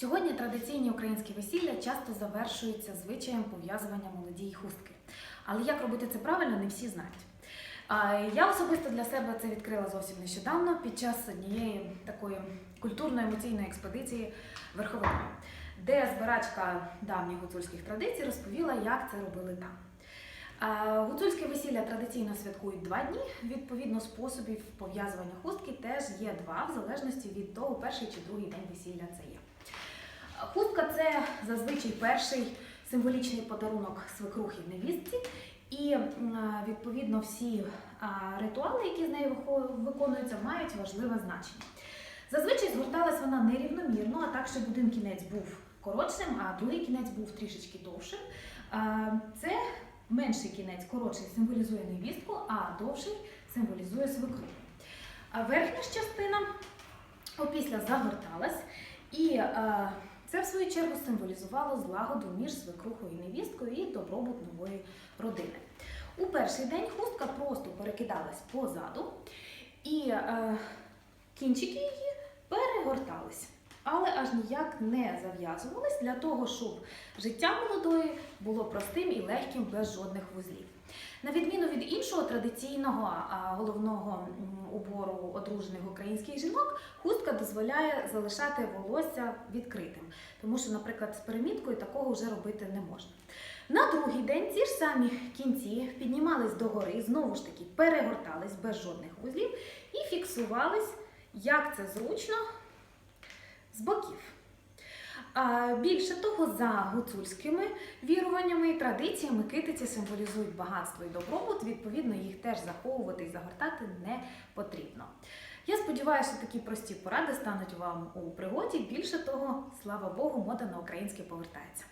Сьогодні традиційні українські весілля часто завершуються звичаєм пов'язування молодій хустки. Але як робити це правильно, не всі знають. Я особисто для себе це відкрила зовсім нещодавно під час однієї такої культурно-емоційної експедиції Верховиною, де збирачка давніх гуцульських традицій розповіла, як це робили там. Гуцульське весілля традиційно святкують два дні. Відповідно, способів пов'язування хустки теж є два, в залежності від того, перший чи другий день весілля це є. Зазвичай перший символічний подарунок свекрухи невістці, і відповідно всі ритуали, які з нею виконуються, мають важливе значення. Зазвичай згорталась вона нерівномірно, а так, щоб один кінець був коротшим, а другий кінець був трішечки довшим. Це менший кінець коротший символізує невістку, а довший символізує свекруху. Верхня ж частина опісля загорталась, і це, в свою чергу, символізувало злагоду між свекрухою і невісткою і добробут нової родини. У перший день хустка просто перекидалась позаду, і е, кінчики її але аж ніяк не зав'язувались для того, щоб життя молодої було простим і легким без жодних вузлів. На відміну від іншого традиційного головного убору одружених українських жінок, хустка дозволяє залишати волосся відкритим, тому що, наприклад, з переміткою такого вже робити не можна. На другий день ці ж самі кінці піднімались догори, знову ж таки перегортались без жодних вузлів і фіксувались, як це зручно, з боків. Більше того, за гуцульськими віруваннями і традиціями китиці символізують багатство і добробут, відповідно, їх теж заховувати і загортати не потрібно. Я сподіваюся, що такі прості поради стануть вам у пригоді. Більше того, слава Богу, мода на українське повертається.